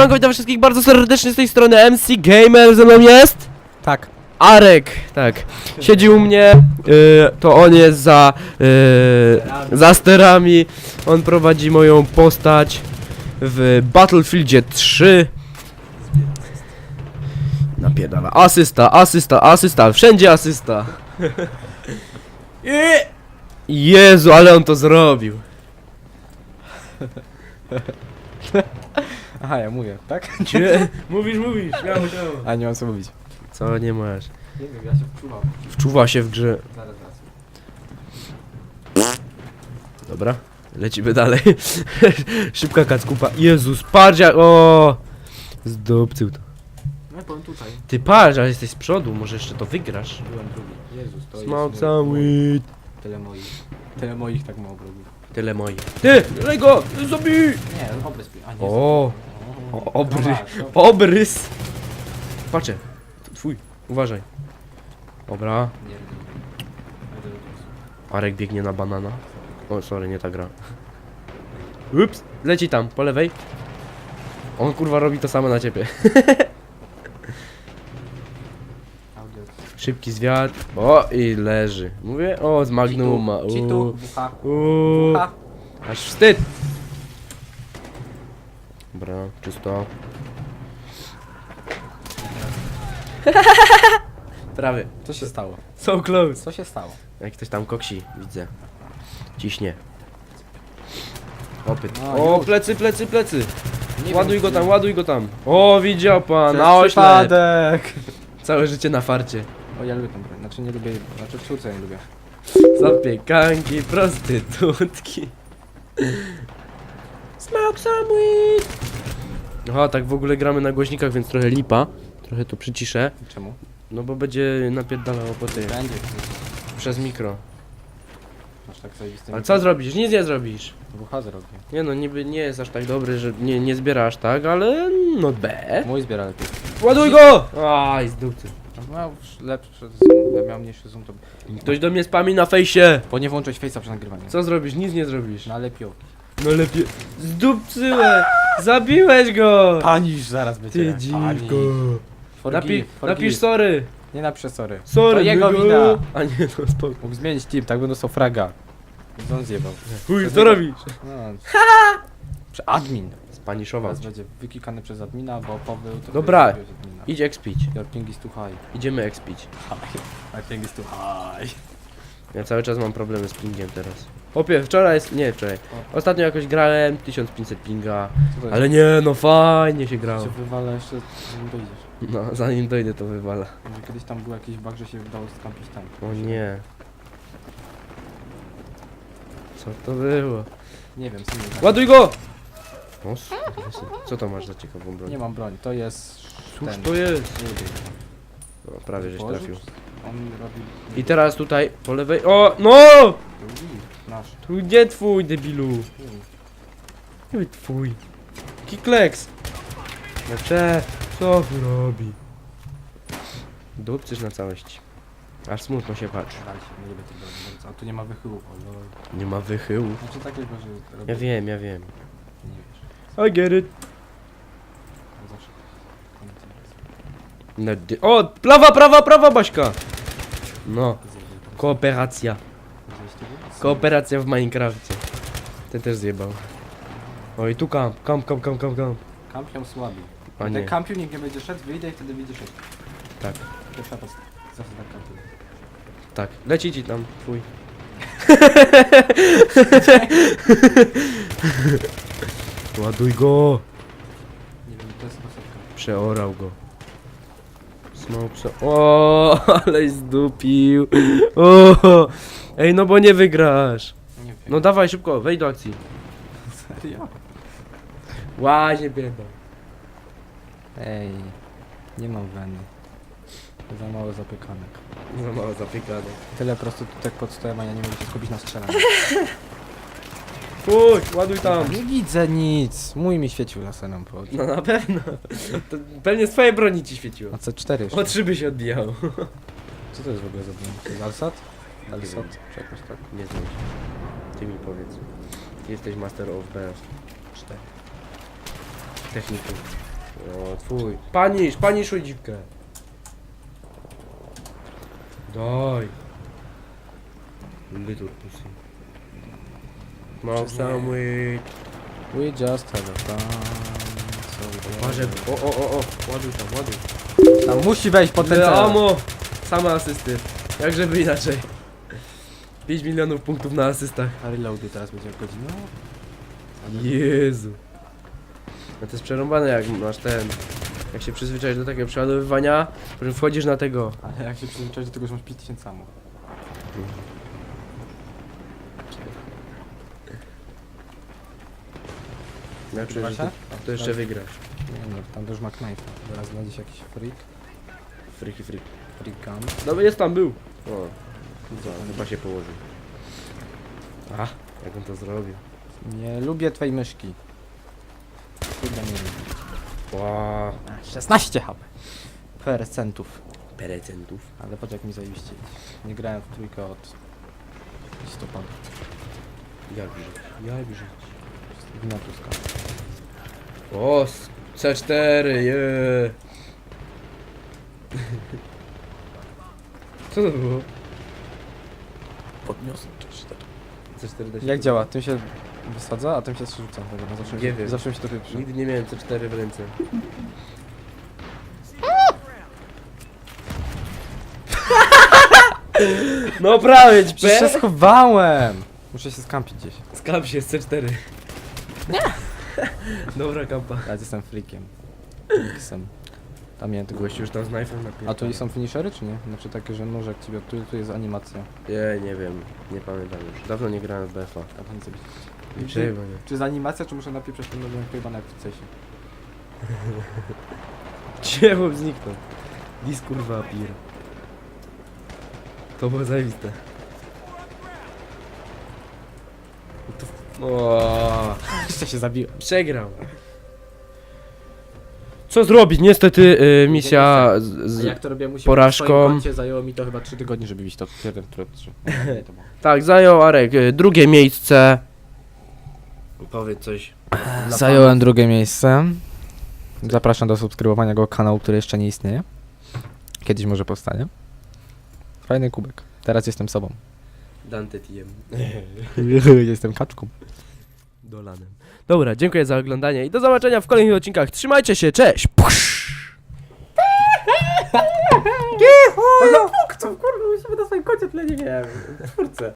Siemanko, witam wszystkich bardzo serdecznie z tej strony MC Gamer, ze mną jest Tak. Arek, tak. Siedzi u mnie, y, to on jest za, y, za sterami, on prowadzi moją postać w Battlefieldzie 3. Napierdala, asysta, asysta, asysta, wszędzie asysta. Jezu, ale on to zrobił. Aha, ja mówię, tak? Cie, mówisz, mówisz, śmiało, śmiało. A nie mam co mówić. Co nie masz? Nie wiem, ja się wczuwam. Wczuwa się w grze. Zaraz, zaraz. Dobra, lecimy dalej. Szybka kackupa. Jezus, patrz jak... O! Zdupcył to. No ja powiem tutaj. Ty patrz, ale jesteś z przodu, może jeszcze to wygrasz. Byłem drugi. Jezus, to Smoke jest... some weed. Tyle moich. Tyle moich, tak mało wrogów. Tyle moich. Ty, Lego, zabij! Nie, obrys pi- A nie. O, O, o, obry. Dobra, to- obrys. Patrzę, twój, uważaj. Dobra, Arek biegnie na banana. O, sorry, nie ta gra. Ups, leci tam, po lewej. On kurwa robi to samo na ciebie. Szybki zwiat. O, i leży. Mówię, o, z Magnuma. Uuu. Aż wstyd. Dobra, czysto. Prawie. Co się stało? So close. Co się stało? Jak ktoś tam koksi, widzę. Ciśnie. Opyt. No, O, już. plecy, plecy, plecy. Nie ładuj wiem, go tam, ładuj go tam. O, widział pan, Przez na oślep. przypadek. Całe życie na farcie. O, ja lubię tą broń. Znaczy nie lubię, znaczy w sztuce nie lubię. Zapiekanki, prostytutki. Smoke some weed. Aha, tak w ogóle gramy na głośnikach, więc trochę lipa. Trochę to przyciszę. Czemu? No bo będzie napierdalało po tej, Będzie. przez mikro. Masz tak sobie z tym... Ale co zrobisz? Nic nie zrobisz. Bucha zrobię. Nie no, niby nie jest aż tak dobry, że nie, nie zbierasz tak, ale no B. Mój zbiera lepiej. Ładuj go! Aj, z dupcy. No, Miał lepszy zoom, ja miał mniejszy zoom to... Ktoś do mnie spami na fejsie. Bo nie włączyć face'a przy nagrywaniu. Co zrobisz? Nic nie zrobisz. No ale piołki. No lepiej. Zdupcyłeś! Zabiłeś go! Panisz zaraz będzie. Ty dziwko. Napi napisz sorry. Nie napiszę sorry. Sorry, To jego wina. A nie, no spoko. Mógł zmienić team, tak by dostał fraga. Więc on zjebał. Chuj, co robisz? No. Prze- admin. Spaniszować. Teraz będzie wykikany przez admina, bo pobył to Dobra. admina. Idź expić. Your ping is too high. Idziemy expić. My ping is too high. Ja cały czas mam problemy z pingiem teraz. Opie, wczoraj jest... Nie, wczoraj. Ostatnio jakoś grałem, 1500 pinga. Ale nie, no fajnie się grało. się wywala jeszcze zanim dojdziesz. No, zanim dojdę to wywala. Może kiedyś tam był jakiś bug, że się udało skampić tam. O nie. Co to było? Nie wiem, co nie wiem. Ładuj go! O, s- co to masz za ciekawą broń? Nie mam broń, to jest Cóż ten. to jest? Nie wiem. O, prawie żeś trafił. On robi... I teraz tutaj, po lewej... O, no! Drugi, Nasz. Tu nie twój, debilu. Nie twój. Kikleks. No cze, co tu robi? Dupcysz na całość. Aż smutno się. Daj się, nie lubię tego bardzo. A tu nie ma o lol. Nie ma wychyłów. Znaczy tak że robię... Ja wiem, ja wiem. Nie wiesz. I get it. Zawsze... No, dy- o, prawa, prawa, prawa, Baśka. No, kooperacja. Kooperacja w Minecrafcie. Ten też zjebał. Oj, tu kamp, kamp, kamp, kamp, kamp, kamp. Kampią słabi. A nie, kampił nikt nie będzie szedł, wyjdę i wtedy będzie szedł. tak, Pierwsza podstawa. Zawsze tak kampił. tak. Leci ci tam, twój. Ładuj go! Nie wiem, to jest masówka. Przeorał go. Smoke prze... O, ale zdupił. O, ej, no bo nie wygrasz. Nie wiem. No dawaj szybko, wejdź do akcji. serio? Łaźnie bieda. Ej, nie mam weny. Za mało zapiekanek. Za mało zapiekane. Tyle po prostu tak pod stołem, a ja nie mogę się skupić na strzelaniu. Fuj, ładuj tam. Nie widzę nic. Mój mi świecił laserem po. No na pewno. To pewnie z twojej broni ci świeciło. A C4 jeszcze. O trzy by się odbijało. Co to jest w ogóle za broń? To jest Alsat? Alsat? Czy jakoś tak? Nie znam się. Ty mi powiedz. Ty jesteś master of BS. 4. techniku. O, twój. Panisz, paniszuj dziwkę. Daj. Little pussy. Some weed. We just have a fun. so Uważaj, o, o, o, o, ładuj tam, ładuj. Tam musi wejść cel. amo! Same asysty. Jak żeby inaczej. 5 milionów punktów na asystach. A reloady teraz będzie godzina? Jezu. No to jest przerąbane jak masz ten... Jak się przyzwyczaisz do takiego przeładowywania, czym wchodzisz na tego. Ale jak się przyzwyczaisz do tego, że masz 5000 samo. Ja czuję, że ty, to jeszcze wygrasz. Nie no, tam też ma knife. Zaraz znajdzie się jakiś freak. Friki, friki. Freak gun. No jest tam, był. O, no, chyba się położył. A, jak on to zrobił. Nie lubię twojej myszki. Kurde nie lubię. Ła, A, 16 HP. Percentów. perecentów. Ale patrz jak mi zajebiście. Nie grałem w trójkę od listopada. Jak żyć? Jak żyć? Wina Tuska. O, s- C4, je. Co to było? Podniosę C4 da się Jak działa? Tym się wysadza, a tym się zrzuca. Dobra, no zawsze, mi Nie się- wiem. zawsze mi się to pieprze. Nigdy nie miałem C4 w ręce. No prawie ci Przecież się schowałem! Muszę się skampić gdzieś. Skam się z C4. Nie! Dobra kampa. Ja jestem freakiem. X-em. Tam tego gościu już tam z knife'em napierdala. A tu są finishery, czy nie? Znaczy takie, że nóżek ci tu, tu jest animacja. Nie, nie wiem. Nie pamiętam już. Dawno nie grałem w BFA. A sobie... Nie Czy, nie. czy jest animacja, czy muszę napieprzeć ten nowym pojebane jak w cesie? Dzieło zniknął. Dis kurwa pir. To było zajebiste. No to... O, Jeszcze się zabiłem. przegrał. Co zrobić? Niestety y, misja z, A z, jak to robię, musi porażką. w swoim koncie zajęło mi to chyba 3 tygodnie, żeby bić to jeden. Tak, zajął Arek y, drugie miejsce. Powiedz coś. Zająłem drugie miejsce. Zapraszam do subskrybowania go kanału, który jeszcze nie istnieje. Kiedyś może powstanie. Fajny kubek. Teraz jestem sobą. Dante TM. jestem kaczką. Dolanem. Dobra, dziękuję za oglądanie i do zobaczenia w kolejnych odcinkach. Trzymajcie się, cześć! Kurwa, musimy na swoim koncie tle, nie wiem. Twórcę.